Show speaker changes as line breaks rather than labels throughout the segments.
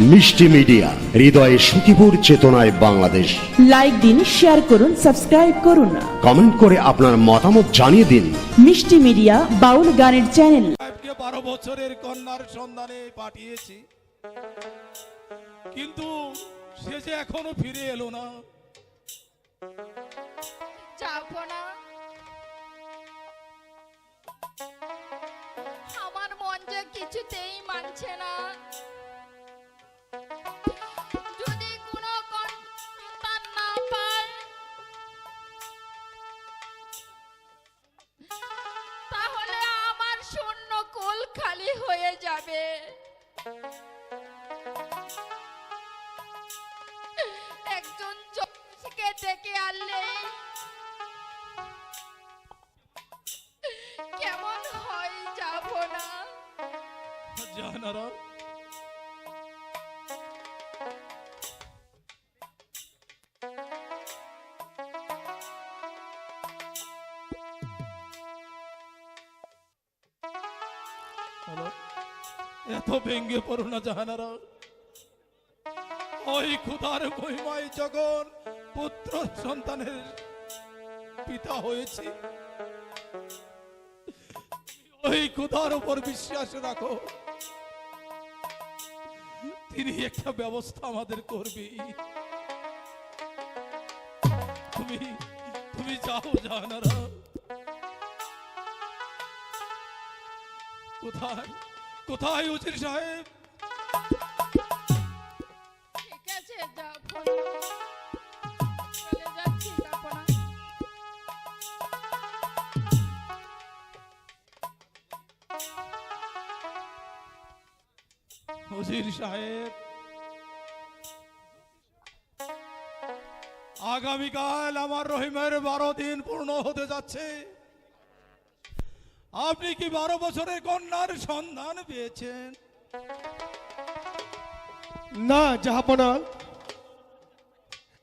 মিষ্টি মিডিয়া হৃদয়ে সুখীপুর চেতনায় বাংলাদেশ।
লাইক দিন শেয়ার করুন সাবস্ক্রাইব করুন
কমেন্ট করে আপনার মতামত জানিয়ে দিন।
মিষ্টি মিডিয়া বাউল গানের চ্যানেল
বারো বছরের কন্যার সন্ধানে পাঠিয়েছি। কিন্তু সে যে এখনও ফিরে এলো না।
যাব না। আমার মন যে কিছুতেই মানছে না। ডেকে আনলে? কেমন হয় যাব না?
জাহানারা এত ভেঙ্গে পড়ো না জাহানারা ওই খুদার মহিমায় যখন পুত্র সন্তানের পিতা হয়েছে। ওই খুদার উপর বিশ্বাস রাখো। তিনি একটা ব্যবস্থা আমাদের করবে। তুমি তুমি যাও জানারা। কোথায় কোথায় উজির সাহেব? উজির সাহেব। আগামীকাল আমার রহিমের বারো দিন পূর্ণ হতে যাচ্ছে। আপনি কি বারো বছরের কন্যার সন্ধান পেয়েছেন?
না জাহাপনা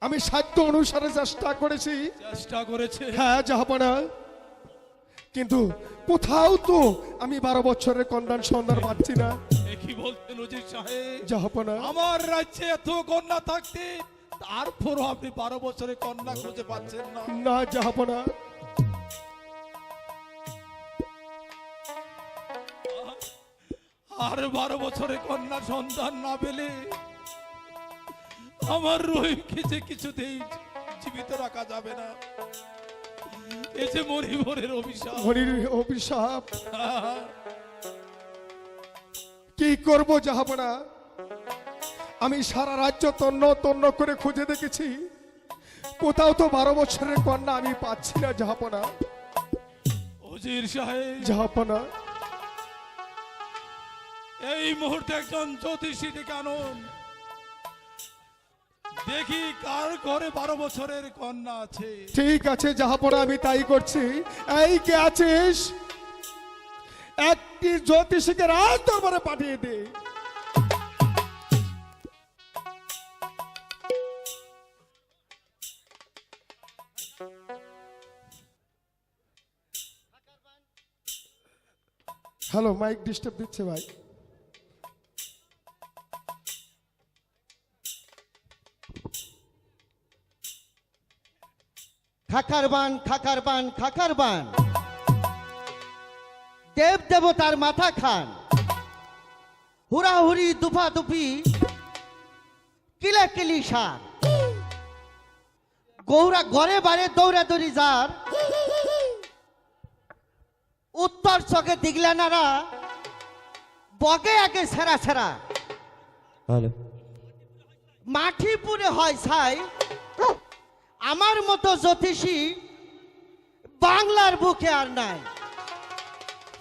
আমি সাধ্য অনুসারে চেষ্টা করেছি।
চেষ্টা করেছে।
হ্যাঁ জাহাপনা কিন্তু কোথাও তো আমি বারো বছরের কন্যার সন্ধান পাচ্ছি না।
কি বলছেন উজির সাহেব?
জাহাপনা
আমার রাজ্যে এত কন্যা থাকতে তারপরও আপনি বারো বছরে কন্যা খুঁজে পাচ্ছেন না।
না জাহাপনা
আর বারো বছরে কন্যা সন্তান না পেলে আমার রহিমকে যে কিছুতেই জীবিত রাখা যাবে না। এই যে মরিভরের অভিশাপ।
হরির অভিশাপ। করব জাহাপনা আমি সারা রাজ্য তন্ন তন্ন করে খুঁজে দেখেছি। কোথাও তো বারো বছরের কন্যা আমি পাচ্ছি না
সাহেব।
জাহাপনা
এই মুহূর্তে একজন জ্যোতিষী ডেকে আনুন। দেখি কার ঘরে বারো বছরের কন্যা আছে।
ঠিক আছে জাহাপনা আমি তাই করছি। এই কে আছিস? একটি জ্যোতিষীকে রাজ দরবারে পাঠিয়ে দে। হ্যালো মাইক ডিস্টার্ব দিচ্ছে ভাই।
খাকার বান খাকার বান খাকার বান। দেব দেবতার মাথা খান। হুড়াহুড়ি দুফা দুফি কিলাকিলি সার। গৌরা ঘরে বারে দৌড়াদৌড়ি যার। উত্তর চকে দিগলা নারা বগে আগে সেরা সেরা মাঠিপুরে হয় ছাই আমার মতো জ্যোতিষী বাংলার বুকে আর নাই।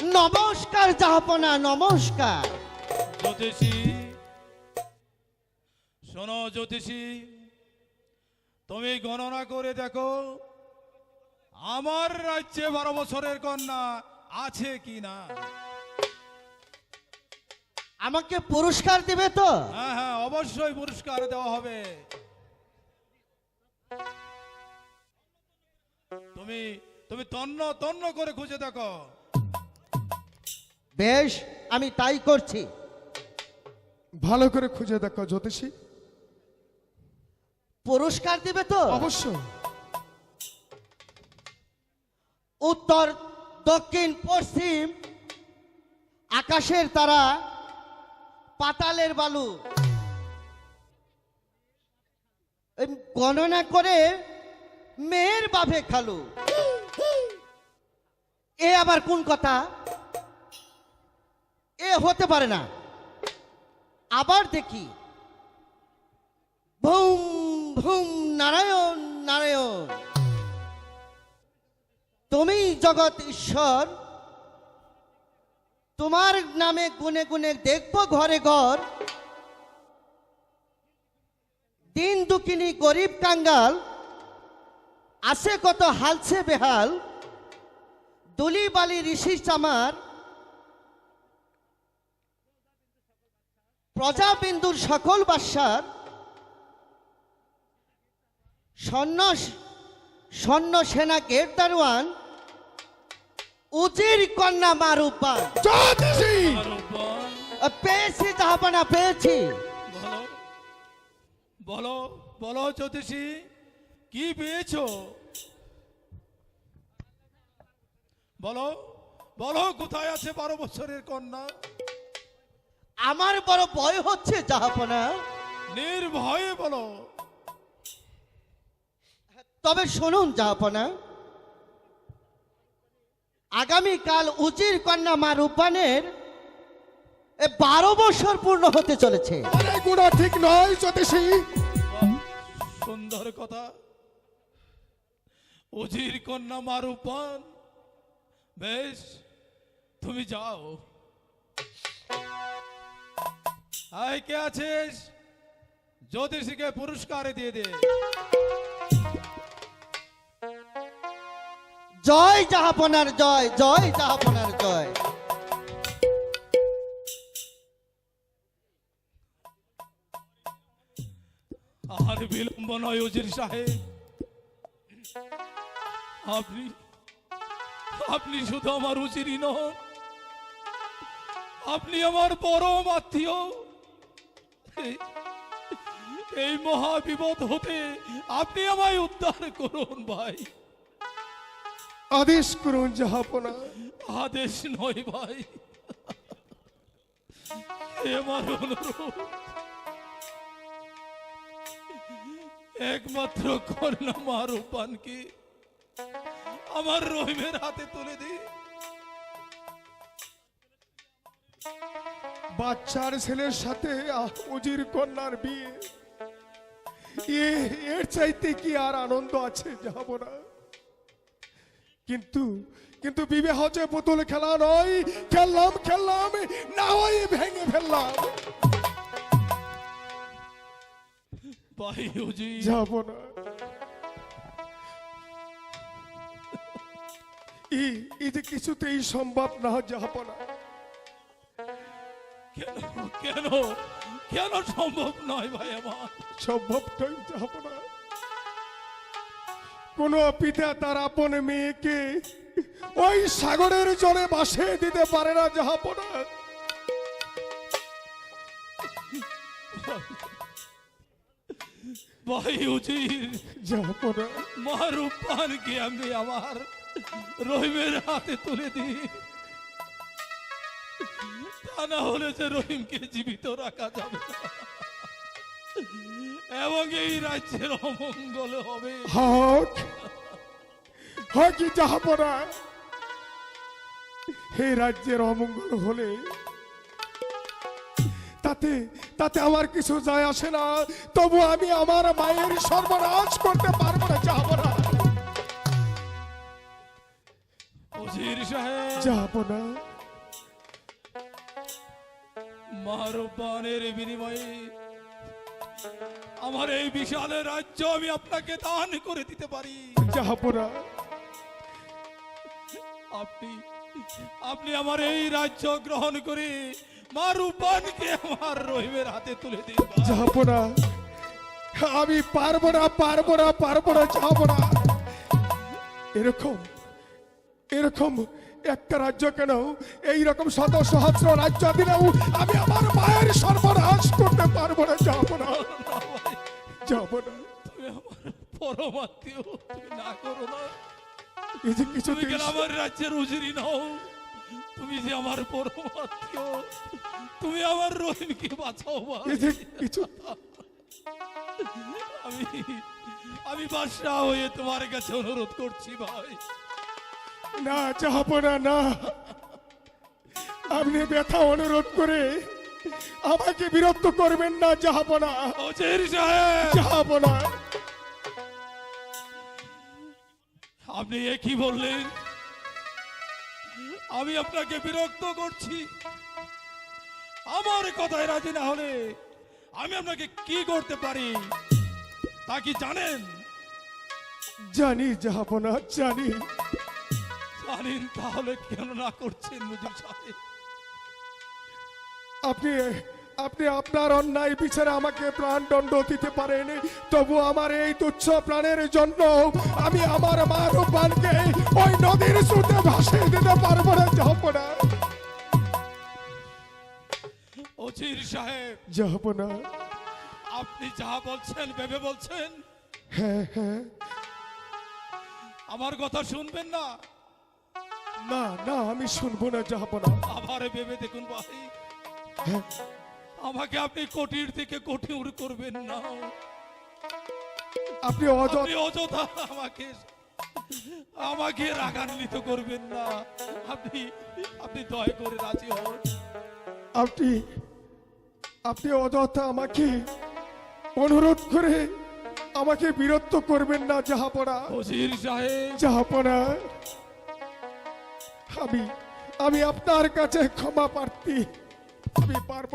নমস্কার জাহাপনা নমস্কার।
জ্যোতিষী শোনো জ্যোতিষী তুমি গণনা করে দেখো আমার রাজ্যে বারো বছরের কন্যা আছে কি না?
আমাকে পুরস্কার দিবে তো?
হ্যাঁ হ্যাঁ অবশ্যই পুরস্কার দেওয়া হবে। তুমি তুমি তন্ন তন্ন করে খুঁজে দেখো।
বেশ আমি তাই করছি।
ভালো করে খুঁজে দেখো জ্যোতিষী।
পুরস্কার দিবে তো?
অবশ্য
উত্তর দক্ষিণ পশ্চিম আকাশের তারা পাতালের বালু। গণনা করে মেয়ের বাভে খালু। এ আবার কোন কথা? এ হতে পারে না। আবার দেখি। ভুম ভুম, নারায়ণ নারায়ণ। তুমি জগৎ ঈশ্বর। তোমার নামে গুনে গুনে দেখব ঘরে ঘর। দিন দুকিনি গরিব কাঙ্গাল। আছে কত হালছে বেহাল। দুলি বালি ঋষি চামার। প্রজাবিন্দুর সকল বাসার স্বর্ণ স্বর্ণ সেনা গেট দারোয়ান উজির কন্যা
মারুপা
পেয়েছি জাহাপানা পেয়েছি।
বলো বলো বলো জ্যোতিষী কি পেয়েছ? বলো বলো কোথায় আছে বারো বছরের কন্যা?
আমার বড় ভয় হচ্ছে জাহাপনা।
নির্ভয়ে বলো।
তবে শুনুন জাহাপনা। আগামীকাল উজির কন্যা মা রূপানের এ বারো বছর পূর্ণ হতে চলেছে।
আরে গুণা ঠিক নয় জ্যোতিষী।
সুন্দর কথা। অজির কন্যা মারুপান বেশ তুমি যাও। আয় কে আছিস? জ্যোতিষীকে পুরস্কার দিয়ে দে।
জয় জাহাপনার জয় জয় জাহাপনার জয়।
আর বিলম্ব নয় অজির সাহেব। আপনি আপনি শুধু আমার উচিরই নন আপনি আমার পরম আত্মীয়। এই- এই মহাবিপদ হতে আপনি আমায় উদ্ধার করুন ভাই।
আদেশ করুন জাহাপনা।
আদেশ নয় ভাই। আমার অনুরোধ। একমাত্র কন্যা মা রূপানকে আমার রহিমের হাতে তুলে দি
বাচ্চার ছেলের সাথে উজির কন্যার বিয়ে। এর চাইতে কি আর আনন্দ আছে যাব না। কিন্তু কিন্তু বিবাহ যে পুতুল খেলা নয় খেললাম খেললাম না হয় ভেঙে ফেললাম। যাব না। এই যে কিছুতেই সম্ভব না যাব না।
কেন? কেন সম্ভব নয় ভাই আমার?
সম্ভবটাই যাব না? কোন পিতা তার আপন মেয়েকে ওই সাগরের জলে বাসে দিতে পারে না যাব না।
ভাই উজির
যাব না।
মা রূপানকে আমি আমার রহিমের হাতে তুলে দিই। তা না হলে যে রহিমকে জীবিত রাখা যাবে না। এবং এই রাজ্যের অমঙ্গল হবে।
হক হক কি হে রাজ্যের অমঙ্গল হলে তাতে তাতে আমার কিছু যায় আসে না। তবু আমি আমার মায়ের সর্বনাশ করতে পারব না যাব না যাব না
মা রূপানের বিনিময়ে আমার এই বিশাল রাজ্য আমি আপনাকে দান করে দিতে পারি।
না
আপনি আপনি আমার এই রাজ্য গ্রহণ করে মা রূপানকে আমার রহিমের হাতে তুলে দিন।
না আমি পারব না পারব না পারব না যাব না। এরকম এরকম একটা রাজ্য কেন? এই রকম শত সহস্র রাজ্য দিলেও আমি আমার মায়ের সর্বনাশ করতে পারব না। যাব না। যাব না।
তুমি আমার পরমাত্মীয়। তুমি না করো না।
এই যে কিছু
তুমি আমার রাজ্যের উজিরি নাও। তুমি যে আমার পরমাত্মীয়। তুমি আমার রহিমকে বাঁচাও ভাই
এই যে কিছু।
আমি আমি বাদশাহ হয়ে তোমার কাছে অনুরোধ করছি ভাই।
না যাব না না। আপনি ব্যথা অনুরোধ করে আমাকে বিরক্ত করবেন না যাব না। যাব না।
আপনি এ কি বললেন? আমি আপনাকে বিরক্ত করছি। আমার কথায় রাজি না হলে আমি আপনাকে কি করতে পারি? তা কি জানেন?
জানি যাব না জানি।
জানেন তাহলে কেন না করছেন মুজিব সাহেব?
আপনি আপনি আপনার অন্যায় বিচারে আমাকে প্রাণদণ্ড দিতে পারেন। তবু আমার এই তুচ্ছ প্রাণের জন্য আমি আমার মা রূপানকে ওই নদীর স্রোতে ভাসিয়ে দিতে পারব না যাব না
ওজির সাহেব
যাব না
আপনি যা বলছেন ভেবে বলছেন?
হ্যাঁ হ্যাঁ।
আমার কথা শুনবেন না?
না না আমি শুনব না যাব না
আবার ভেবে দেখুন ভাই।
হ্যাঁ,
আমাকে আপনি কটির থেকে কঠিন করবেন না। আপনি অযথা আমাকে আমাকে রাগান্বিত করবেন না। আপনি আপনি দয়া করে রাজি হন।
আপনি আপনি অযথা আমাকে অনুরোধ করে আমাকে বিরক্ত করবেন না যাহাপনা
ওজির সাহেব।
যাহাপনা আমি আমি আপনার কাছে ক্ষমা প্রার্থী। আমি পারব